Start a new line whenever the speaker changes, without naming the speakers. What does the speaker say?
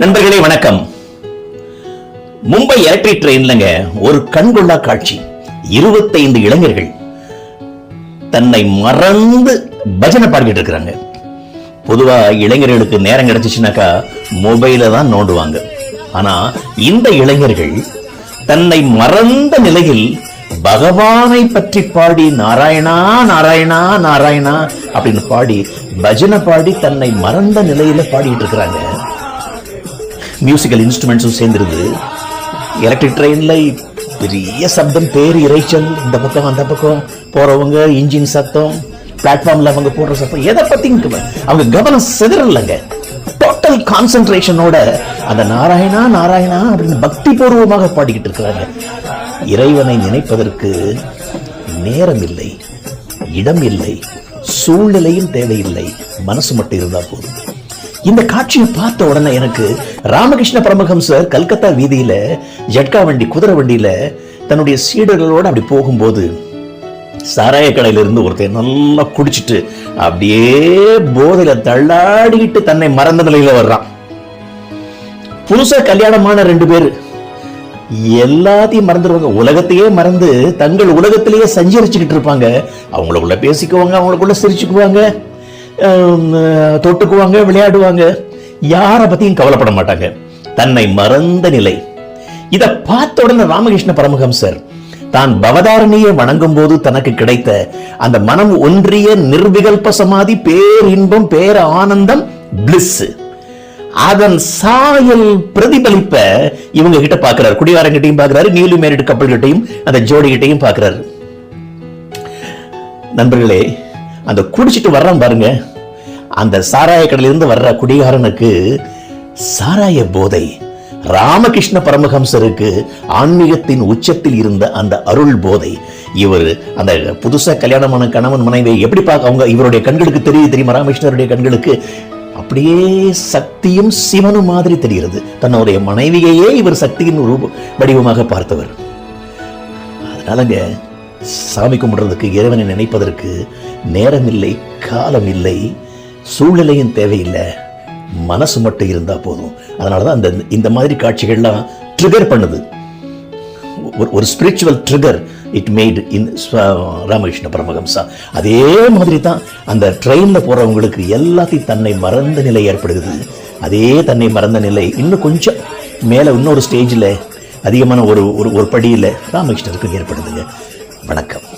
நண்பர்களே வணக்கம். மும்பை எலக்ட்ரிக் ட்ரெயின்லங்க ஒரு கண்கொள்ளா காட்சி. இருபத்தைந்து இளைஞர்கள் தன்னை மறந்து பஜனை பாடிக்கிட்டு இருக்கிறாங்க. பொதுவா இளைஞர்களுக்கு நேரம் கிடைச்சிச்சுனாக்கா மொபைல தான் நோண்டுவாங்க. ஆனா இந்த இளைஞர்கள் தன்னை மறந்த நிலையில் பகவானை பற்றி பாடி நாராயணா நாராயணா நாராயணா அப்படின்னு பாடி பஜனை பாடி தன்னை மறந்த நிலையில பாடிட்டு இருக்கிறாங்க. மியூசிக்கல் இன்ஸ்ட்ருமெண்ட்ஸும் சேர்ந்துருது எலக்ட்ரிக் ட்ரெயினில் பெரிய சப்தம் பேர் இறைச்சல் இந்த பக்கம் அந்த பக்கம் போறவங்க இன்ஜின் சத்தம் பிளாட்ஃபார்மில் அவங்க போடுற சத்தம் எதை பத்தி அவங்க கவனம் சிதறலைங்க. டோட்டல் கான்சென்ட்ரேஷனோட அந்த நாராயணா நாராயணா அப்படின்னு பக்தி பூர்வமாக பாடிக்கிட்டு இருக்கிறாங்க. இறைவனை நினைப்பதற்கு நேரம் இல்லை இடம் இல்லை சூழ்நிலையும் தேவையில்லை மனசு மட்டும் இருந்தா போதும். இந்த காட்சியை பார்த்த உடனே எனக்கு ராமகிருஷ்ண பரமஹம்சர் கல்கத்தா வீதியில ஜட்கா வண்டி குதிரை வண்டியில தன்னுடைய சீடர்களோட அப்படி போகும்போது சாராய கடையில இருந்து ஒருத்தன் நல்லா குடிச்சிட்டு அப்படியே போதையில தள்ளாடிக்கிட்டு தன்னை மறந்த நிலையில வர்றான். புதுசா கல்யாணமான ரெண்டு பேர். எல்லாத்தையும் மறந்துடுவாங்க உலகத்தையே மறந்து தங்கள் உலகத்திலேயே சஞ்சரிச்சுக்கிட்டு இருப்பாங்க. அவங்களுக்குள்ள பேசிக்குவாங்க அவங்களுக்குள்ள சிரிச்சுக்குவாங்க. தொட்டுக்குவாங்க விளையாடுவாங்க. யாரை பத்தியும் கவலைப்பட மாட்டாங்க. தன்னை மறந்த நிலை. இதை பார்த்த உடனே ராமகிருஷ்ண பரமஹம்சர் தான் பவதாரணியை வணங்கும் போது தனக்கு கிடைத்த அந்த மனம் ஒன்றிய நிர்விகல்ப சமாதி பேரின்பம் பேர ஆனந்தம் பிளிஸ் அதன் சாயல் பிரதிபலிப்ப இவங்க கிட்ட பாக்குறாரு குடிகாரங்கிட்டையும் பாக்குறாரு நியூலி மேரிட் கப்பல்கிட்டையும் அந்த ஜோடி கிட்டையும் பாக்குறாரு நண்பர்களே அந்த குடிச்சிட்டு வர்றான் பாருங்க. அந்த சாராய கடையிலிருந்து வர்ற குடிகாரனுக்கு சாராய போதை. ராமகிருஷ்ண பரமஹம்சருக்கு ஆன்மீகத்தின் உச்சத்தில் இருந்த அந்த அருள் போதை. இவர் அந்த புதுசாக கல்யாணமான கணவன் மனைவி எப்படி பார்க்க அவங்க இவருடைய கண்களுக்கு தெரியுது தெரியுமா? ராமகிருஷ்ணருடைய கண்களுக்கு. அப்படியே சக்தியும் சிவனும் மாதிரி தெரிகிறது. தன்னுடைய மனைவியையே இவர் சக்தியின் ரூப வடிவமாக பார்த்தவர். அதனாலங்க சாமி கும்பிடுறதுக்கு இறைவனை நினைப்பதற்கு நேரம் இல்லை காலம் இல்லை சூழ்நிலையும் தேவையில்லை. மனசு மட்டும் இருந்தா போதும். அதனால தான் அந்த இந்த மாதிரி காட்சிகள்லாம் ட்ரிகர் பண்ணுது. ஒரு ஒரு spiritual trigger it made in Ramakrishna Paramahamsa அதே மாதிரி தான் அந்த ட்ரெயினில் போகிறவங்களுக்கு எல்லாத்தையும் தன்னை மறந்த நிலை ஏற்படுகிறது. அதே தன்னை மறந்த நிலை இன்னும் கொஞ்சம் மேலே இன்னொரு ஸ்டேஜில் அதிகமான ஒரு ஒரு ஒரு படியில் ராமகிருஷ்ணருக்கு ஏற்படுதுங்க. வணக்கம்.